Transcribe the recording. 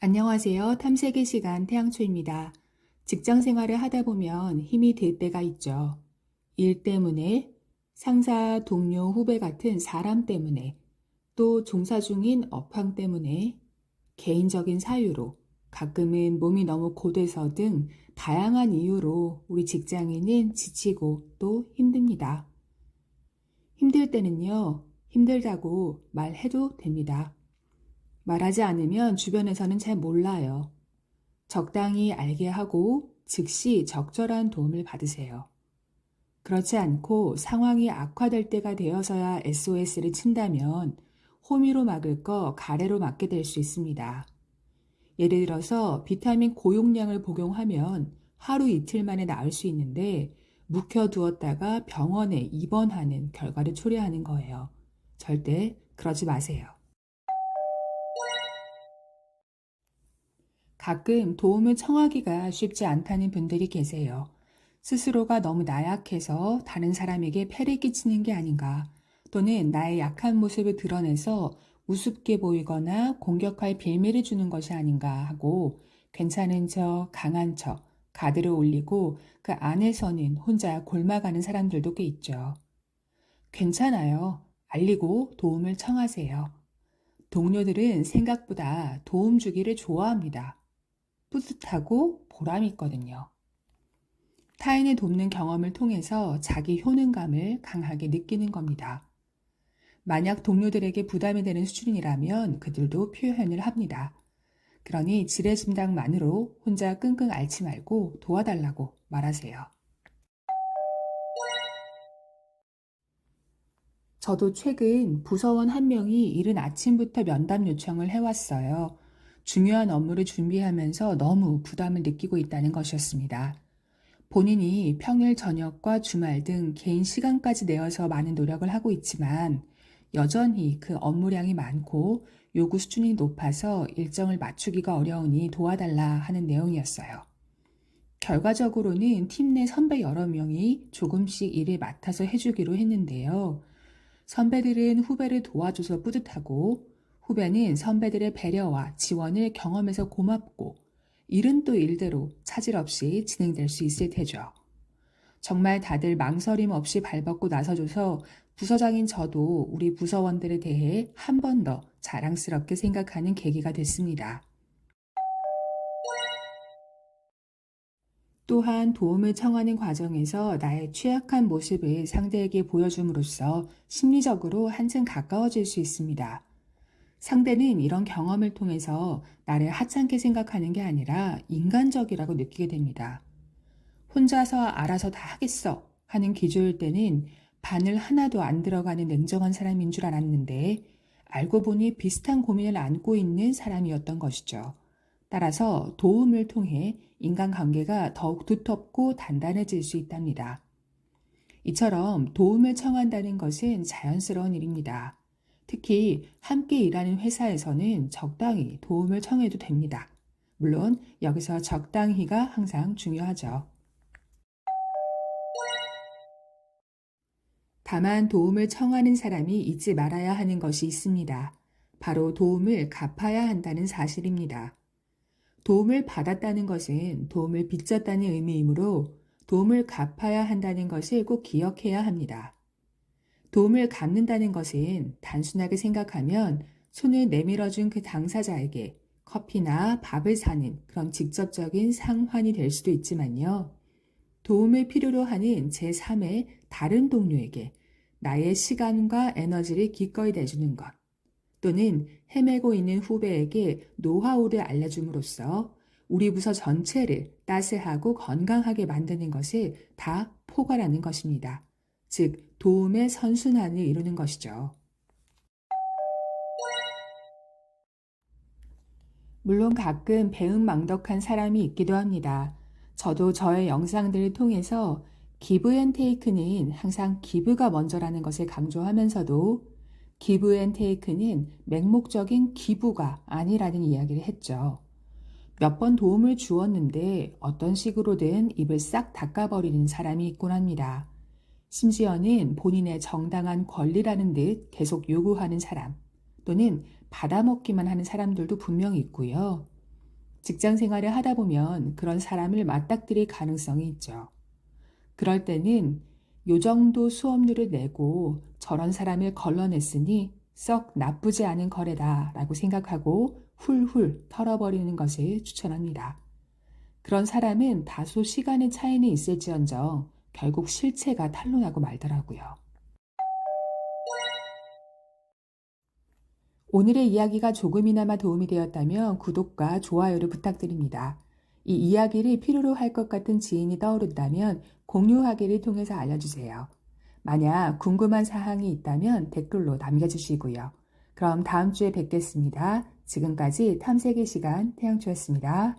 안녕하세요. 탐색의 시간 태양초입니다. 직장 생활을 하다 보면 힘이 들 때가 있죠. 일 때문에, 상사, 동료, 후배 같은 사람 때문에, 또 종사 중인 업황 때문에, 개인적인 사유로, 가끔은 몸이 너무 고돼서 등 다양한 이유로 우리 직장인은 지치고 또 힘듭니다. 힘들 때는요, 힘들다고 말해도 됩니다. 말하지 않으면 주변에서는 잘 몰라요. 적당히 알게 하고 즉시 적절한 도움을 받으세요. 그렇지 않고 상황이 악화될 때가 되어서야 SOS를 친다면 호미로 막을 거 가래로 막게 될 수 있습니다. 예를 들어서 비타민 고용량을 복용하면 하루 이틀 만에 나을 수 있는데 묵혀두었다가 병원에 입원하는 결과를 초래하는 거예요. 절대 그러지 마세요. 가끔 도움을 청하기가 쉽지 않다는 분들이 계세요. 스스로가 너무 나약해서 다른 사람에게 폐를 끼치는 게 아닌가, 또는 나의 약한 모습을 드러내서 우습게 보이거나 공격할 빌미를 주는 것이 아닌가 하고 괜찮은 척, 강한 척, 가드를 올리고 그 안에서는 혼자 골마가는 사람들도 꽤 있죠. 괜찮아요. 알리고 도움을 청하세요. 동료들은 생각보다 도움 주기를 좋아합니다. 뿌듯하고 보람 있거든요. 타인을 돕는 경험을 통해서 자기 효능감을 강하게 느끼는 겁니다. 만약 동료들에게 부담이 되는 수준이라면 그들도 표현을 합니다. 그러니 지레짐당만으로 혼자 끙끙 앓지 말고 도와달라고 말하세요. 저도 최근 부서원 한 명이 이른 아침부터 면담 요청을 해왔어요. 중요한 업무를 준비하면서 너무 부담을 느끼고 있다는 것이었습니다. 본인이 평일 저녁과 주말 등 개인 시간까지 내어서 많은 노력을 하고 있지만 여전히 그 업무량이 많고 요구 수준이 높아서 일정을 맞추기가 어려우니 도와달라 하는 내용이었어요. 결과적으로는 팀 내 선배 여러 명이 조금씩 일을 맡아서 해주기로 했는데요. 선배들은 후배를 도와줘서 뿌듯하고 후배는 선배들의 배려와 지원을 경험해서 고맙고 일은 또 일대로 차질 없이 진행될 수 있을 테죠. 정말 다들 망설임 없이 발벗고 나서줘서 부서장인 저도 우리 부서원들에 대해 한 번 더 자랑스럽게 생각하는 계기가 됐습니다. 또한 도움을 청하는 과정에서 나의 취약한 모습을 상대에게 보여줌으로써 심리적으로 한층 가까워질 수 있습니다. 상대는 이런 경험을 통해서 나를 하찮게 생각하는 게 아니라 인간적이라고 느끼게 됩니다. 혼자서 알아서 다 하겠어 하는 기조일 때는 바늘 하나도 안 들어가는 냉정한 사람인 줄 알았는데 알고 보니 비슷한 고민을 안고 있는 사람이었던 것이죠. 따라서 도움을 통해 인간관계가 더욱 두텁고 단단해질 수 있답니다. 이처럼 도움을 청한다는 것은 자연스러운 일입니다. 특히 함께 일하는 회사에서는 적당히 도움을 청해도 됩니다. 물론 여기서 적당히가 항상 중요하죠. 다만 도움을 청하는 사람이 잊지 말아야 하는 것이 있습니다. 바로 도움을 갚아야 한다는 사실입니다. 도움을 받았다는 것은 도움을 빚졌다는 의미이므로 도움을 갚아야 한다는 것을 꼭 기억해야 합니다. 도움을 갚는다는 것은 단순하게 생각하면 손을 내밀어준 그 당사자에게 커피나 밥을 사는 그런 직접적인 상환이 될 수도 있지만요. 도움을 필요로 하는 제3의 다른 동료에게 나의 시간과 에너지를 기꺼이 내주는 것, 또는 헤매고 있는 후배에게 노하우를 알려줌으로써 우리 부서 전체를 따스하고 건강하게 만드는 것을 다 포괄하는 것입니다. 즉, 도움의 선순환을 이루는 것이죠. 물론 가끔 배은망덕한 사람이 있기도 합니다. 저도 저의 영상들을 통해서 기브 앤 테이크는 항상 기브가 먼저라는 것을 강조하면서도 기브 앤 테이크는 맹목적인 기부가 아니라는 이야기를 했죠. 몇 번 도움을 주었는데 어떤 식으로든 입을 싹 닦아버리는 사람이 있곤 합니다. 심지어는 본인의 정당한 권리라는 듯 계속 요구하는 사람 또는 받아먹기만 하는 사람들도 분명히 있고요. 직장 생활을 하다 보면 그런 사람을 맞닥뜨릴 가능성이 있죠. 그럴 때는 요 정도 수업료를 내고 저런 사람을 걸러냈으니 썩 나쁘지 않은 거래다 라고 생각하고 훌훌 털어버리는 것을 추천합니다. 그런 사람은 다소 시간의 차이는 있을지언정 결국 실체가 탄로나고 말더라고요. 오늘의 이야기가 조금이나마 도움이 되었다면 구독과 좋아요를 부탁드립니다. 이 이야기를 필요로 할 것 같은 지인이 떠오른다면 공유하기를 통해서 알려주세요. 만약 궁금한 사항이 있다면 댓글로 남겨주시고요. 그럼 다음 주에 뵙겠습니다. 지금까지 탐색의 시간 태양주였습니다.